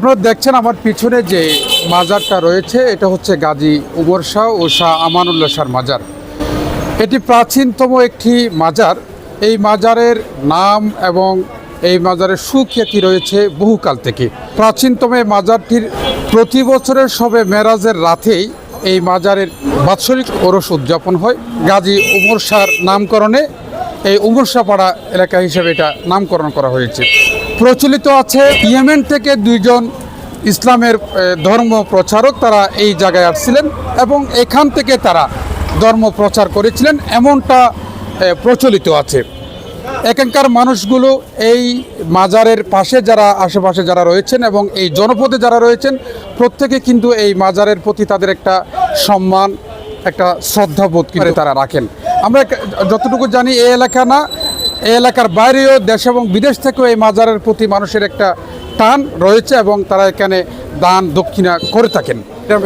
আপনারা দেখছেন আমার পিছনে যে মাজারটা রয়েছে, এটা হচ্ছে গাজী উমর শাহ ও শাহ আমানুল্লাহ শাহর মাজার। এটি প্রাচীনতম একটি মাজার। এই মাজারের নাম এবং এই মাজারের সুখ্যাতি রয়েছে বহুকাল থেকে। প্রাচীনতম এই মাজারটির প্রতি বছরের সবে মেরাজের রাতেই এই মাজারের বাৎসরিক ওরস উদযাপন হয়। গাজী উমর শাহর নামকরণে এই উমর শাহপাড়া এলাকা হিসেবে এটা নামকরণ করা হয়েছে। প্রচলিত আছে। ইয়েমেন থেকে দুইজন ইসলামের ধর্ম প্রচারক তারা এই জায়গায় আসছিলেন এবং এখান থেকে তারা ধর্ম প্রচার করেছিলেন, এমনটা প্রচলিত আছে। এখানকার মানুষগুলো এই মাজারের পাশে যারা, আশেপাশে যারা রয়েছেন এবং এই জনপদে যারা রয়েছেন, প্রত্যেকে কিন্তু এই মাজারের প্রতি তাদের একটা সম্মান, একটা শ্রদ্ধাবোধ করে তারা রাখেন। আমরা যতটুকু জানি এই এলাকা না এলাকার বাইরেও দেশ এবং বিদেশ থেকেও এই মাজারের প্রতি মানুষের একটা টান রয়েছে এবং তারা এখানে দান, দক্ষিণা করে থাকেন।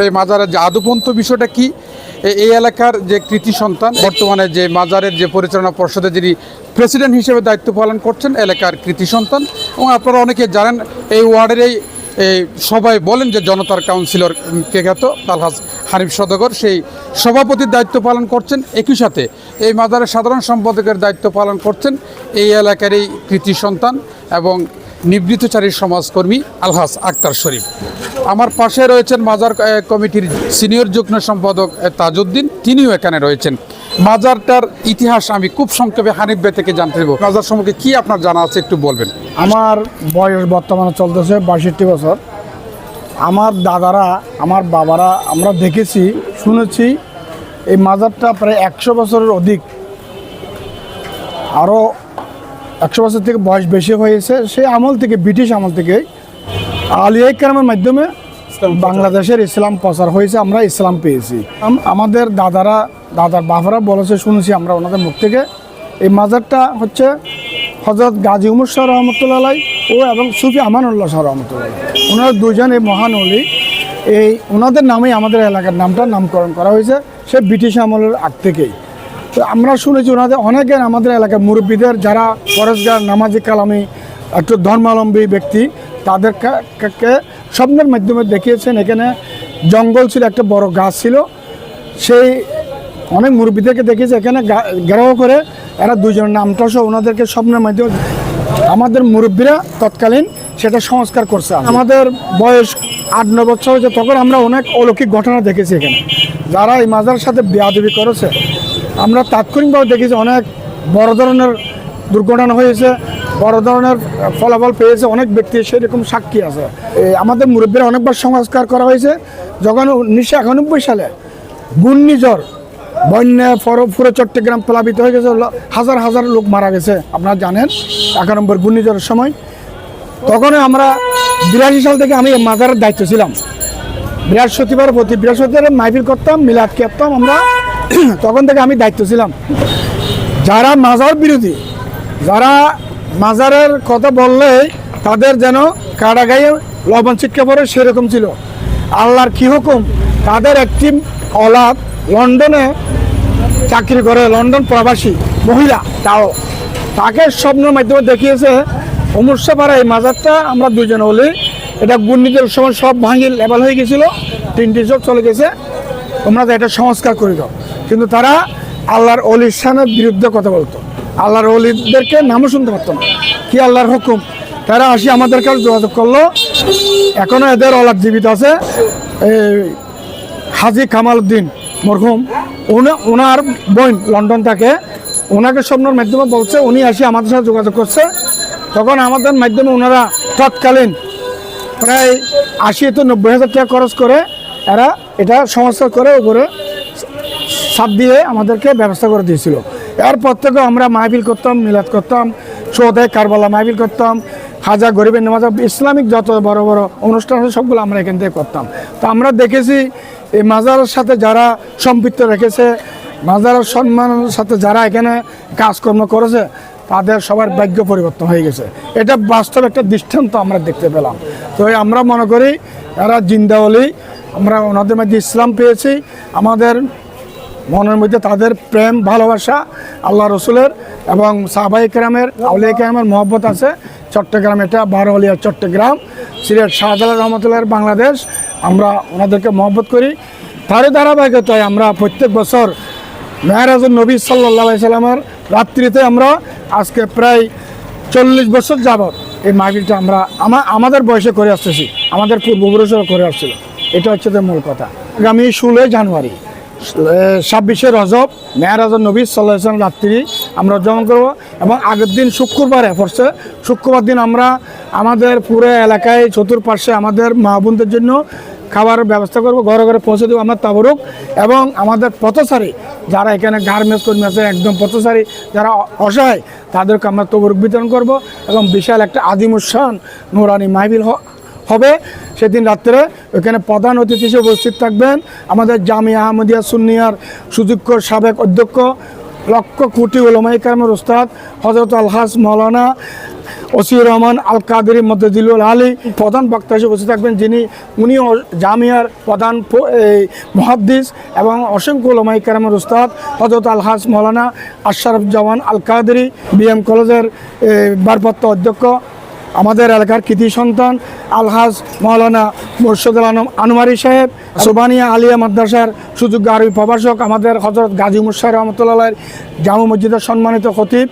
এই মাজারের যে আদুপন্ত বিষয়টা কি? এই এলাকার যে কৃতি সন্তান, বর্তমানে যে মাজারের যে পরিচালনা পর্ষদে যিনি প্রেসিডেন্ট হিসেবে দায়িত্ব পালন করছেন, এলাকার কৃতি সন্তান। এবং আপনারা অনেকে জানেন, এই ওয়ার্ডের এই এই সবাই বলেন যে জনতার কাউন্সিলর কে খ্যাত, তালহাজ হানিফ সদগর, সেই সভাপতির দায়িত্ব পালন করছেন। একই সাথে এই মাদারের সাধারণ সম্পাদকের দায়িত্ব পালন করছেন এই এলাকার এই কৃতি সন্তান এবং নিবৃত্তচারী সমাজকর্মী আলহাস আক্তার শরীফ। আমার পাশে রয়েছেন মাজার কমিটির সিনিয়র যুগ্ম সম্পাদক তাজউদ্দিন। তিনিও এখানে রয়েছেন। মাজারটার ইতিহাস আমি খুব সংক্ষেপে হানিফ বে থেকে জানতে দেবো মাজার সম্পর্কে কি আপনার জানা আছে একটু বলবেন? আমার বয়স বর্তমানে চলতেছে বাষট্টি বছর। আমার দাদারা, আমার বাবারা, আমরা দেখেছি, শুনেছি, এই মাজারটা প্রায় একশো বছরের অধিক। আরও একশো বছর থেকে বয়স বেশি হয়েছে সেই আমল থেকে ব্রিটিশ আমল থেকে আলিয়া কালামের মাধ্যমে বাংলাদেশের ইসলাম প্রচার হয়েছে আমরা ইসলাম পেয়েছি। আমাদের দাদারা দাদার বাবারা বলেছে শুনেছি আমরা ওনাদের মুখ থেকে। এই মাজারটা হচ্ছে হজরত গাজী উমর শাহ রহমতুল্লাহ ও এবং সুফি আমানুল্লাহ শাহ রহমতুল্লাহ। ওনারা দুজন এই মহান অলি এই ওনাদের নামেই আমাদের এলাকার নামটা নামকরণ করা হয়েছে সে ব্রিটিশ আমলের আগ থেকেই। তো আমরা শুনেছি ওনাদের অনেকের আমাদের এলাকার মুরব্বীদের, যারা ফরেজগার, নামাজি কালামি, একটু ধর্মাবলম্বী ব্যক্তি তাদেরকে স্বপ্নের মাধ্যমে দেখিয়েছেন, এখানে জঙ্গল ছিল, একটা বড় গাছ ছিল। সেই অনেক মুরব্বীদেরকে দেখিয়েছে, এখানে গা- ঘেরাও করে এরা দুজনের নামটা সহ ওনাদেরকে স্বপ্নের মাধ্যমে আমাদের মুরব্বীরা তৎকালীন সেটা সংস্কার করছে। আমাদের বয়স আট ন বছর হয়েছে, তখন আমরা অনেক অলৌকিক ঘটনা দেখেছি এখানে। যারা এই মাজার সাথে বেয়াদবি করেছে আমরা তাৎক্ষণিকভাবে দেখেছি অনেক বড় ধরনের দুর্ঘটনা হয়েছে, বড় ধরনের ফলাফল পেয়েছে, অনেক ব্যক্তি সেরকম সাক্ষী আছে। আমাদের মুরব্বীরা অনেকবার সংস্কার করা হয়েছে, যখন উনিশশো একানব্বই সালে ঘূর্ণিঝড়, বন্যা পুরো চট্টগ্রাম প্লাবিত হয়ে গেছে হাজার হাজার লোক মারা গেছে, আপনারা জানেন একানব্বই ঘূর্ণিঝড়ের সময়। তখন আমরা বিরাশি সাল থেকে আমি মাজারের দায়িত্ব ছিলাম। বৃহস্পতিবার প্রতি বৃহস্পতিবার মাইফিল করতাম, মিলাদ করতাম আমরা তখন থেকে আমি দায়িত্ব ছিলাম। যারা মাজার বিরোধী, যারা মাজারের কথা বললে তাদের যেন কাটা গায়ে লবণ ছিটকে পড়ে সেরকম ছিল। আল্লাহর কি হুকুম? তাদের একটি অলাদ লন্ডনে চাকরি করে লন্ডন প্রবাসী মহিলা, তাও। তাকে স্বপ্নের মাধ্যমে দেখিয়েছে অমূর্ষাপাড়া এই মাজারটা আমরা দুজন হলে এটা গুন্ডিদের সময় সব ভাঙি লেভেল হয়ে গেছিল, তিনটি চোখ চলে গেছে। তোমরা এটা সংস্কার করে দাও। কিন্তু তারা আল্লাহর অলির শানের বিরুদ্ধে কথা বলতো। আল্লাহর অলিদেরকে নামও শুনতে পারতো না। কি আল্লাহর হুকুম? তারা আসি আমাদের কাছে যোগাযোগ করল। এখনও এদের অলাদ জীবিত আছে। এই হাজি কামাল উদ্দিন মরহুম, উনি- ওনার বোন লন্ডন থাকে। ওনাকে স্বপ্নের মাধ্যমে বলছে, উনি আসি আমাদের সাথে যোগাযোগ করছে। তখন আমাদের মাধ্যমে ওনারা তৎকালীন প্রায় আশি তো নব্বই হাজার টাকা খরচ করে, এরা এটা সংস্কার করে উপরে সাপ দিয়ে আমাদেরকে ব্যবস্থা করে দিয়েছিল। এরপর থেকে আমরা মাহফিল করতাম, মিলাদ করতাম সৌদে কারবালা মাহফিল করতাম হাজার গরিবের নামাজ, ইসলামিক যত বড় বড় অনুষ্ঠান আছে, সবগুলো আমরা এখান থেকে করতাম। তো আমরা দেখেছি এই মাজারের সাথে যারা সম্পৃক্ত রেখেছে, মাজারের সম্মানের সাথে যারা এখানে কাজকর্ম করেছে, তাদের সবার ভাগ্য পরিবর্তন হয়ে গেছে। এটা বাস্তব একটা দৃষ্টান্ত আমরা দেখতে পেলাম। তো আমরা মনে করি, এরা জিন্দাওয়ালি আমরা ওনাদের মধ্যে ইসলাম পেয়েছি, আমাদের মনের মধ্যে তাদের প্রেম, ভালোবাসা, আল্লাহ রসুলের এবং সাহবাই কেরামের, আউলিয়া কেরামের মহব্বত আছে। চট্টগ্রাম এটা বারোলিয়া চট্টগ্রাম, সিলেট শাহজালাল রহমতুল্লাহ বাংলাদেশ। আমরা ওনাদেরকে মহব্বত করি। তারই ধারাবাহিকতায় আমরা প্রত্যেক বছর মেহরাজুল নবী সাল্লাহ সাল্লামের রাত্রিতে আমরা আজকে প্রায় চল্লিশ বছর যাবৎ এই মাহফিলটা আমরা আমা- আমাদের বয়সে করে আসতেছি। আমাদের পূর্বপুরুষরা করে আসছিল। এটা হচ্ছে মূল কথা। আগামী ষোলোই জানুয়ারি ছাব্বিশে রজব মেহরাজুল নবী সাল্লাহ সাল্লাম রাত্রি আমরা উদযাপন করব এবং আগের দিন শুক্রবারে পড়ছে শুক্রবার দিন আমরা আমাদের পুরো এলাকায় চতুর্পার্শ্বে আমাদের মা বোনদের জন্য খাবারের ব্যবস্থা করব, ঘরে ঘরে পৌঁছে দেবো আমরা তাবরুক এবং আমাদের পথচারী যারা এখানে গার্মেন্টস কর্মী আছে, একদম পথচারী যারা অসহায়, তাদেরকে আমরা তবরুক বিতরণ করব এবং বিশাল একটা আদিমুসান নুরানি মাহবিল হবে। সেদিন রাত্রে ওখানে প্রধান অতিথি হিসেবে উপস্থিত থাকবেন আমাদের জামিয়া আহমদিয়া সুন্নিয়ার সুযোগ্য সাবেক অধ্যক্ষ লক্ষ কোটি ওলমাই কালামের উস্তাদ হজরত আলহাস মৌলানা ওসিউর রহমান আল কাদের মদ্দিলুল আলী, প্রধান বক্তা হিসেবে উপস্থিত থাকবেন যিনি উনি জামিয়ার প্রধান মহাদ্দিস এবং অসংখ্য ওলমাই কালামের উস্তাদ হজরত আলহাস মৌলানা আশরাফ জওয়ান আল কাদেরি বিএম কলেজের ভারপ্রাপ্ত অধ্যক্ষ। আমাদের এলাকার কৃতি সন্তান আলহাজ মৌলানা মুর্শিদুল আলম আনোয়ারি সাহেব, সুবানিয়া আলিয়া মাদ্রাসার সুযোগ্য আরবি প্রভাষক, আমাদের হজরত গাজী মুসার রহমতুল্লাহ জামু মসজিদের সম্মানিত খতিব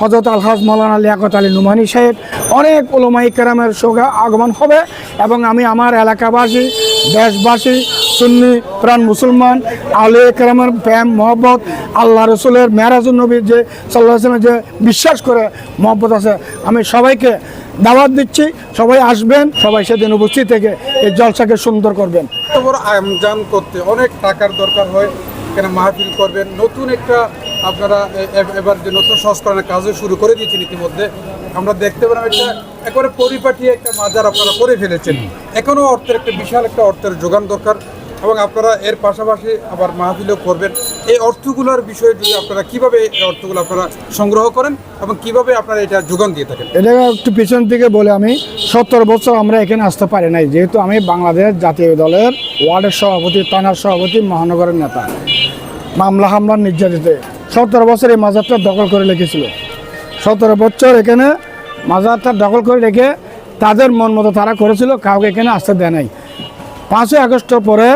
হজরত আলহাজ মৌলানা লিয়াকত আলী নুমানি সাহেব। অনেক ওলমাই কেরামের সঙ্গে আগমন হবে এবং আমি আমার এলাকাবাসী, দেশবাসী, সুন্নি, প্রাণ মুসলমান, আলিয়া কেরামের প্রেম, মহব্বত, আল্লাহ রসুলের মেহরাজুল নবীর যে সাল্লাহ যে বিশ্বাস করে মহব্বত আছে, আমি সবাইকে দাওয়াত দিচ্ছি, সবাই আসবেন, সবাই সেদিন উপস্থিত থেকে এই জলসাকে সুন্দর করবেন। আমজান করতে অনেক টাকার দরকার হয়, এখানে মাহফিল করবেন। নতুন একটা আপনারা এবার যে নতুন সংস্করণের কাজও শুরু করে দিয়েছেন ইতিমধ্যে। আমরা দেখতে পেলাম এটা একেবারে পরিপাটি একটা মাজার আপনারা করে ফেলেছেন। এখনও অর্থের একটা বিশাল একটা অর্থের যোগান দরকার এবং আপনারা এর পাশাপাশি আবার মাহফিলও করবেন। এই অর্থগুলোর বিষয়ে যদি আপনারা কীভাবে এই অর্থগুলো আপনারা সংগ্রহ করেন এবং কীভাবে আপনারা এটা যোগান দিয়ে থাকেন? এটা একটু পিছন থেকে বলে আমি, সত্তর বছর আমরা এখানে আসতে পারি নাই। যেহেতু আমি বাংলাদেশ জাতীয় দলের ওয়ার্ডের সভাপতি, থানার সভাপতি, মহানগরের নেতা। মামলা হামলার নির্যাতিত। সতেরো বছর এই মাজারটা দখল করে রেখেছিল। সতেরো বছর এখানে মাজারটা দখল করে রেখে তাদের মন মতো তারা করেছিল, কাউকে এখানে আসতে দেয় নাই। পাঁচই আগস্টের পরে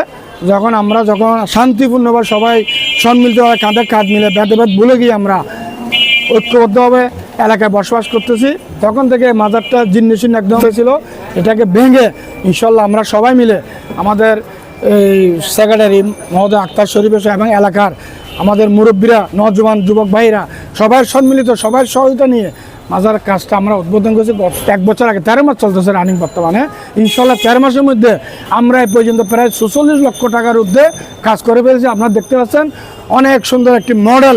যখন আমরা যখন শান্তিপূর্ণভাবে সবাই সম্মিলিতভাবে কাঁধে কাঁধ মিলে ভেদাভেদ ভুলে গিয়ে আমরা ঐক্যবদ্ধভাবে এলাকায় বসবাস করতেছি। তখন থেকে মাজারটা জিন্নিসিন একদম হয়েছিল। এটাকে ভেঙে ইনশাল্লাহ আমরা সবাই মিলে আমাদের এই সেক্রেটারি মহোদয় আক্তার শরীফ এবং এলাকার আমাদের মুরব্বীরা, নজওয়ান যুবক ভাইরা সবার সম্মিলিত সবার সহযোগিতা নিয়ে মাজার কাজটা আমরা উদ্বোধন করেছি এক বছর আগে, তেরো মাস চলতেছে রানিং বর্তমানে। ইনশাল্লাহ তেরো মাসের মধ্যে আমরা এই পর্যন্ত প্রায় সুচল্লিশ লক্ষ টাকার ঊর্ধ্বে কাজ করে ফেলেছি। আপনারা দেখতে পাচ্ছেন, অনেক সুন্দর একটি মডেল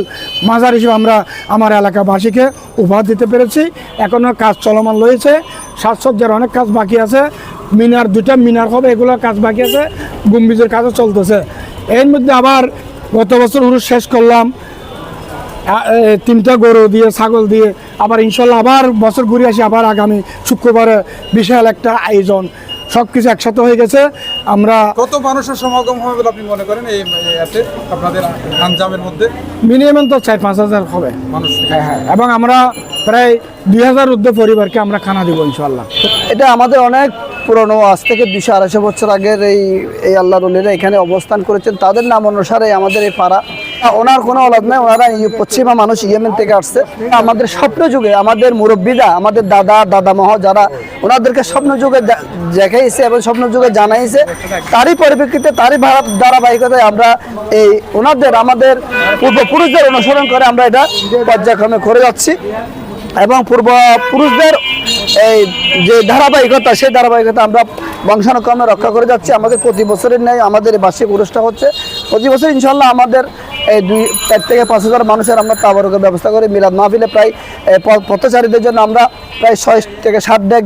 মাজার হিসেবে আমরা আমার এলাকাবাসীকে উপহার দিতে পেরেছি। এখনও কাজ চলমান রয়েছে। সাজসজ্জার অনেক কাজ বাকি আছে। মিনার দুটা মিনার হবে, এগুলো কাজ বাকি আছে। গম্বুজের কাজও চলতেছে। এর মধ্যে আবার গত বছর উরুষ শেষ করলাম। তিনটা গরু দিয়ে ছাগল দিয়ে আবার ইনশাল্লাহ আবার বছর ঘুরে আসি আবার আগামী শুক্রবারে বিশাল একটা আয়োজন। সব কিছু একসাথে হয়ে গেছে। আমরা কত মানুষের সমাগম হবে বলে আপনি মনে করেন এই এতে আপনাদের আঞ্জামের মধ্যে? মিনিমাম তো চার পাঁচ হাজার হবে। মানুষ হ্যাঁ হ্যাঁ এবং আমরা প্রায় দুই হাজার ঊর্ধ্ব পরিবারকে আমরা খানা দিব ইনশাল্লাহ। এটা আমাদের অনেক পুরনো আজ থেকে দুশো আড়াইশো বছর আগের এই এই আল্লাহ রলিরা এখানে অবস্থান করেছেন। তাদের নাম অনুসারে আমাদের এই পাড়া ওনার কোনো অলাদ নাই। ওনারা পশ্চিমা মানুষ ইয়েমেন থেকে আসছে। আমাদের স্বপ্ন যুগে আমাদের মুরব্বীরা, আমাদের দাদা, দাদামহ যারা ওনাদেরকে স্বপ্ন যুগে দেখাইছে এবং স্বপ্ন যুগে জানাইছে, তারই পরিপ্রেক্ষিতে, তারই ধারাবাহিকতায় আমরা এই ওনাদের, আমাদের পূর্বপুরুষদের অনুসরণ করে আমরা এটা পর্যায়ক্রমে করে যাচ্ছি। এবং পূর্বপুরুষদের এই যে ধারাবাহিকতা, সেই ধারাবাহিকতা আমরা বংশানুক্রমে রক্ষা করে যাচ্ছি। আমাদের প্রতি বছরের ন্যায় আমাদের বার্ষিক অনুষ্ঠান হচ্ছে। প্রতি বছর ইনশাল্লাহ আমাদের এই দুই, চার থেকে পাঁচ হাজার মানুষের আমরা তাবারকের ব্যবস্থা করি। মিলাদ মাহফিলে প্রায় পথচারীদের জন্য আমরা প্রায় ছয় থেকে সাত ডেক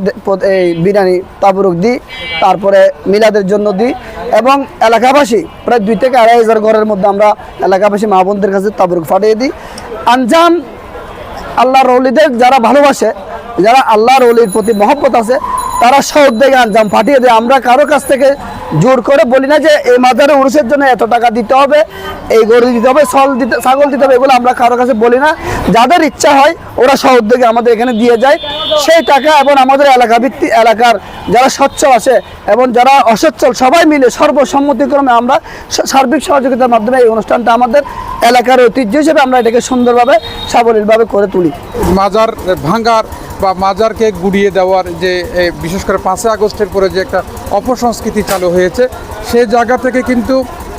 এই বিরিয়ানি তাবরুক দিই, তারপরে মিলাদের জন্য দিই এবং এলাকাবাসী, প্রায় দুই থেকে আড়াই হাজার ঘরের মধ্যে আমরা এলাকাবাসী মা বোনদের কাছে তাবরুক ফাটিয়ে দিই। আঞ্জাম আল্লাহর অলিদের যারা ভালোবাসে, যারা আল্লাহর অলির প্রতি মহব্বত আছে, তারা সৌদ্যোগে আঞ্জাম ফাটিয়ে দেয়। আমরা কারও কাছ থেকে জোর করে বলি না যে এই মাজারে উরুষের জন্য এত টাকা দিতে হবে, এই গরু দিতে হবে সল দিতে, ছাগল দিতে হবে, এগুলো আমরা কারও কাছে বলি না। যাদের ইচ্ছা হয়, ওরা সৌদ্যোগে আমাদের এখানে দিয়ে যায়। সেই টাকা এবং আমাদের এলাকা ভিত্তি এলাকার যারা সচ্ছল আছে এবং যারা অসচ্ছল, সবাই মিলে সর্বসম্মতিক্রমে আমরা সার্বিক সহযোগিতার মাধ্যমে এই অনুষ্ঠানটা আমাদের এলাকার ঐতিহ্য হিসেবে আমরা এটাকে সুন্দরভাবে, সাবলীলভাবে করে তুলি। মাজার ভাঙ্গার বা মাজারকে গুড়িয়ে দেওয়ার যে বিশেষ করে পাঁচই আগস্টের পরে যে একটা অপসংস্কৃতি চালু হয়েছে। সেই জায়গা থেকে কিন্তু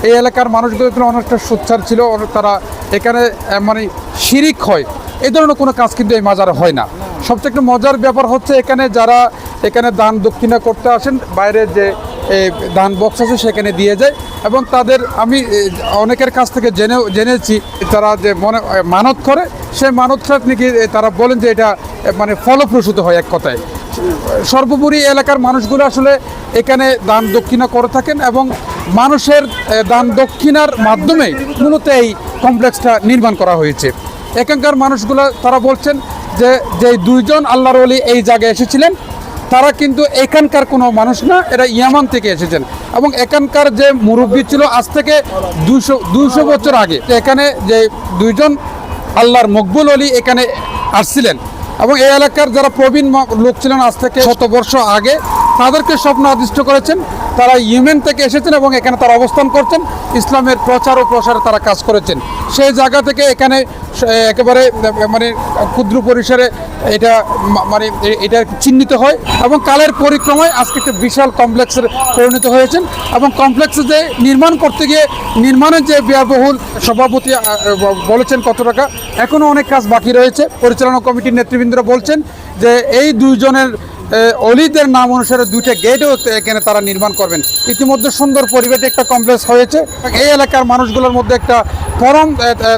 এই এলাকার মানুষগুলো কিন্তু অনেকটা সোচ্ছার ছিল তারা এখানে মানে শিরিক হয়। এই ধরনের কোনো কাজ কিন্তু এই মাজারে হয় না। সবচেয়ে একটু মজার ব্যাপার হচ্ছে এখানে যারা এখানে দান দক্ষিণা করতে আসেন বাইরে যে দান বক্স আছে, সেখানে দিয়ে যায়। এবং তাদের আমি অনেকের কাছ থেকে জেনেও, জেনেছি, তারা যে মনে মানত করে। সেই মানতটা নাকি তারা বলেন যে এটা মানে ফলপ্রসূত হয় এক কথায়। সর্বোপরি এলাকার মানুষগুলো আসলে এখানে দান দক্ষিণা করে থাকেন এবং মানুষের দান দক্ষিণার মাধ্যমে মূলত এই কমপ্লেক্সটা নির্মাণ করা হয়েছে। এখানকার মানুষগুলো, তারা বলছেন যে যে দুইজন আল্লাহর অলি এই জায়গায় এসেছিলেন তারা কিন্তু এখানকার কোনো মানুষ না, এরা ইয়ামান থেকে এসেছেন। এবং এখানকার যে মুরব্বী ছিল আজ থেকে দুশো দুশো বছর আগে, এখানে যে দুইজন আল্লাহর মকবুল অলি এখানে আসছিলেন। এবং এই এলাকার যারা প্রবীণ লোক ছিলেন আজ থেকে শত বর্ষ আগে, তাদেরকে স্বপ্ন আদিষ্ট করেছেন। তারা ইয়েমেন থেকে এসেছেন এবং এখানে তারা অবস্থান করছেন। ইসলামের প্রচার ও প্রসারে তারা কাজ করেছেন। সেই জায়গা থেকে এখানে একেবারে মানে ক্ষুদ্র পরিসরে এটা মানে এটা চিহ্নিত হয় এবং কালের পরিক্রমায় আজকে একটা বিশাল কমপ্লেক্সের পরিণত হয়েছেন এবং কমপ্লেক্সে যে নির্মাণ করতে গিয়ে নির্মাণের যে ব্যয়বহুল সভাপতি বলেছেন কত টাকা এখনও অনেক কাজ বাকি রয়েছে। পরিচালনা কমিটির নেতৃবৃন্দরা বলছেন যে এই দুইজনের অলিদের নাম অনুসারে দুইটা গেটও এখানে তারা নির্মাণ করবেন। ইতিমধ্যে সুন্দর পরিবেশে একটা কমপ্লেক্স হয়েছে। এই এলাকার মানুষগুলোর মধ্যে একটা পরম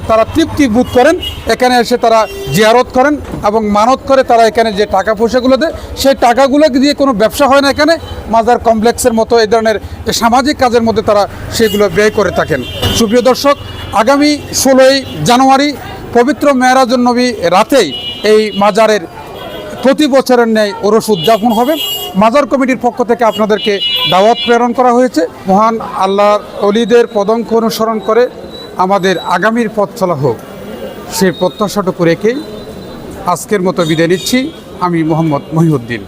তারা তৃপ্তি বোধ করেন। এখানে এসে তারা জিয়ারত করেন এবং মানত করে তারা এখানে যে টাকা পয়সাগুলো দেয়, সেই টাকাগুলো দিয়ে কোনো ব্যবসা হয় না এখানে। মাজার কমপ্লেক্সের মতো এই ধরনের সামাজিক কাজের মধ্যে তারা সেগুলো ব্যয় করে থাকেন। সুপ্রিয় দর্শক, আগামী ষোলোই জানুয়ারি পবিত্র মেয়েরাজুন নবী রাতেই এই মাজারের প্রতি বছরের ন্যায় ওরস উদযাপন হবে। মাজার কমিটির পক্ষ থেকে আপনাদেরকে দাওয়াত প্রেরণ করা হয়েছে। মহান আল্লাহর অলিদের পদঙ্ক অনুসরণ করে আমাদের আগামীর পথ চলা হোক। সেই প্রত্যাশাটুকু রেখেই আজকের মতো বিদায় নিচ্ছি। আমি মোহাম্মদ মহিউদ্দিন।